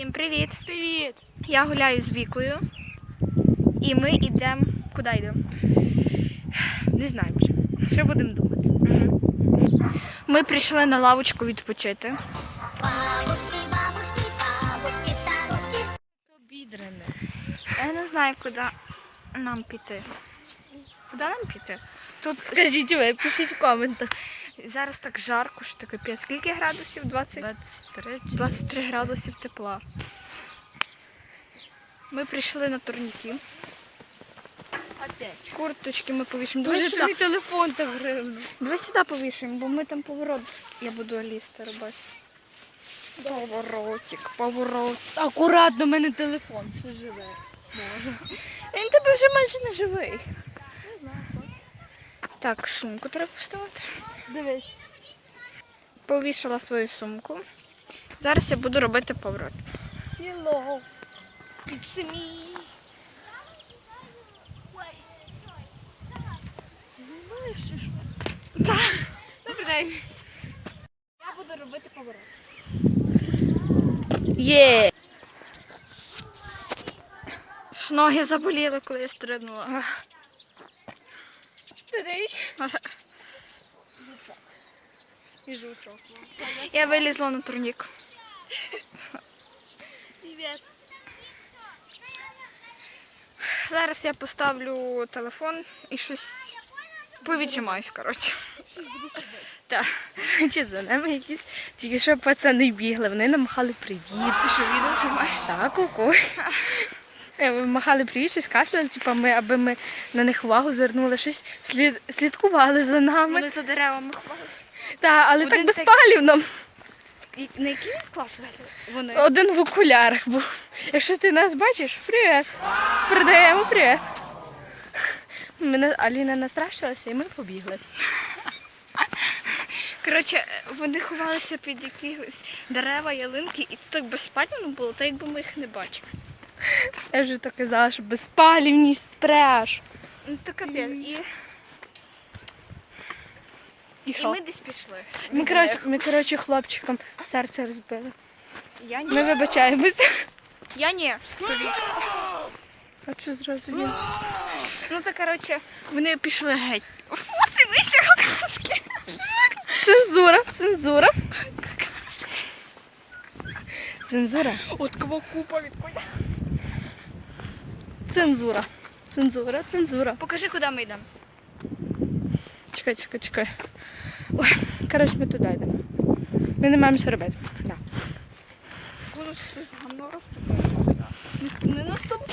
Всім привіт! Привіт! Я гуляю з Вікою. І ми йдемо. Куди йдемо? Не знаю вже. Що будемо думати? Ми прийшли на лавочку відпочити. Бабушки, бабушки, бабушки, старушки. Обідрене. Я не знаю, куди нам піти. Куди нам піти? Тут Скажіть ви, пишіть в коментах. Зараз так жарко, що таке капець. Скільки градусів? 20? 23 чи 23 градусів тепла. Ми прийшли на турніки. Опять. Курточки ми повішимо. Дуже тобі телефон так гривно. Давай сюди повішаємо, бо ми там поворот. Я буду лізти робити. Поворотик, поворот. Акуратно, в мене телефон ще живе. Він тебе вже майже не живий. Так, сумку треба поставити. Дивись. Повішала свою сумку. Зараз я буду робити поворот. Hello. It's me. Добрий день. Я буду робити поворот. Є! Ноги заболіли, коли я стрибнула. Ти? І жучок. Я вилізла на турнік. Привіт. Зараз я поставлю телефон і щось повіджимаюсь, коротше. Так. Чи за нами якісь тільки що пацани бігли, вони нам махали привіт. Ти що, відео знімаєш? Так, ку Е, Махали привіт, щось кашляли, типу, ми, аби ми на них увагу звернули, щось слід, слідкували за нами. Вони за деревами ховалися. Та, але Один так так- безпалівно. І На який клас вони? Один в окулярах був. Якщо ти нас бачиш, привіт. Передаємо привіт. Мене Аліна настрашилася і ми побігли. Коротше, вони ховалися під якісь дерева, ялинки, і так безпально було, так якби ми їх не бачили. Я вже так казала, що безпалівність пряж. Ну то капець. І, І і що? ми десь пішли. Ми, коротше, ми, коротше, хлопчикам серце розбили. Я ні. Ми вибачаємось. Я ні. А що зразу він? Ну то коротше, вони пішли геть. Фу, дивися, какашки. Цензура, цензура. Цензура. От кого купа відколя. Цензура. Цензура, цензура. Покажи, куди ми йдемо. Чекай, чекай, чекай. Ой, коротше, ми туди йдемо. Ми не маємо що робити. Да. Не наступи.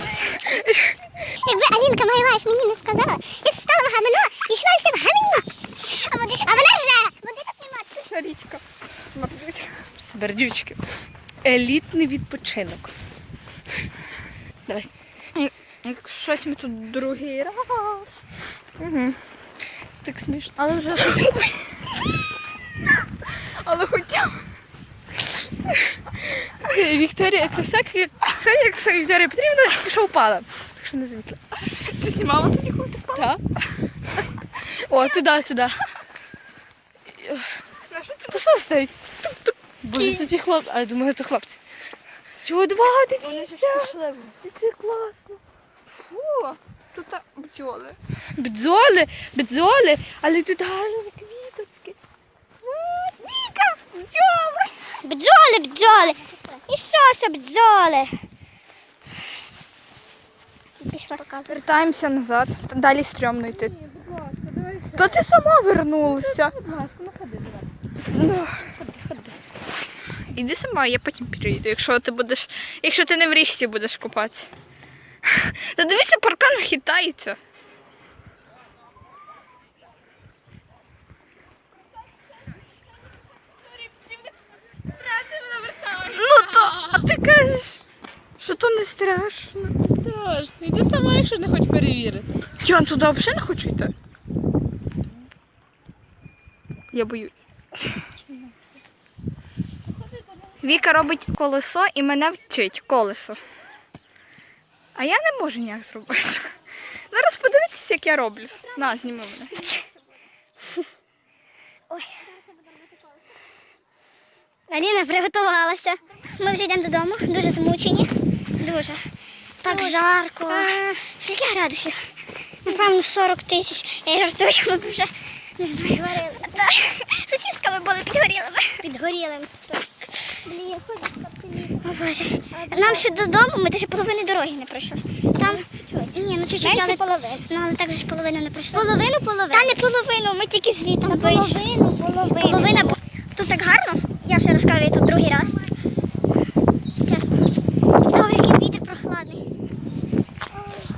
Якби Алінка Магайлаєв мені не сказала, я б стала в гамно і йшла все в гамні. А, води, а вона же, води тут нема. Це річка. Мордючка. Смердючки. Елітний відпочинок. Давай. Щось ми тут другий раз. Угу. Так смішно. Але вже. Але хоча. Е, Вікторія як Ксенія Косяк Вікторія Петрівна тільки що впала. Так що не звикла. Ти знімала тоді, коли ти впала? Так. О, туди, туди. На що ти що стоїть? Боже, це ті хлопці. А я думаю, це хлопці. Чого два, дивіться. Це класно. Фу, тут бджоли. Бджоли, бджоли, але тут гарно квіточки. Віка, бджоли. Бджоли, бджоли. І що, що бджоли? Пішла показувати. Вертаємося назад. Далі стрьомно йти. Ні, Будь ласка, давай ще. То ти сама вернулася. Будь ласка, ну ходи, давай. Ну, Іди сама, я потім перейду, якщо ти будеш. Якщо ти не в річці будеш купатися. Та дивися, паркан хитається. Ну то, а ти кажеш, що то не страшно. Страшно. Іди сама, якщо не хочеш перевірити. Я туди взагалі не хочу йти. Я боюсь. Віка робить колесо і мене вчить колесо. А я не можу ніяк зробити. Зараз подивіться, як я роблю. На, зніми мене. Аліна приготувалася. ми вже йдемо додому, дуже змучені. Дуже. Так жарко. Скільки градусів? Напевно, 40 тисяч. Я жартую, ми б вже не. Та, Сосісками були підгорілими. Підгорілими. Блін, О Боже. Нам ще додому, ми ще половини дороги не пройшли. Там ні, ну чуть-чуть, але половину. Ну, але так же ж половину не пройшли. Половину, половину. Та не половину, ми тільки звідти вийшли. Половину, половину. Половина. Тут так гарно. Я ще розкажу я тут другий раз. Чесно. Ой, який вітер прохладний.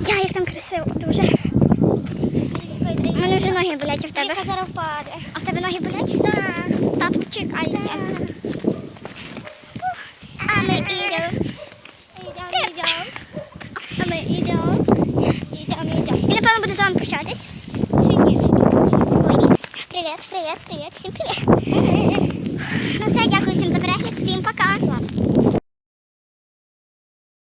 Я як там красиво, дуже. У мене вже ноги болять, а в тебе? зараз впаде. А в тебе ноги болять? Так. Тапчик. А ми йдемо. Йдемо, йдемо. А ми йдемо. Йдемо, йдемо. І напевно буду з вами прощатись. Чи ні? Привіт, привіт, привіт, всім. Ну все, дякую всім за перегляд, всім пока.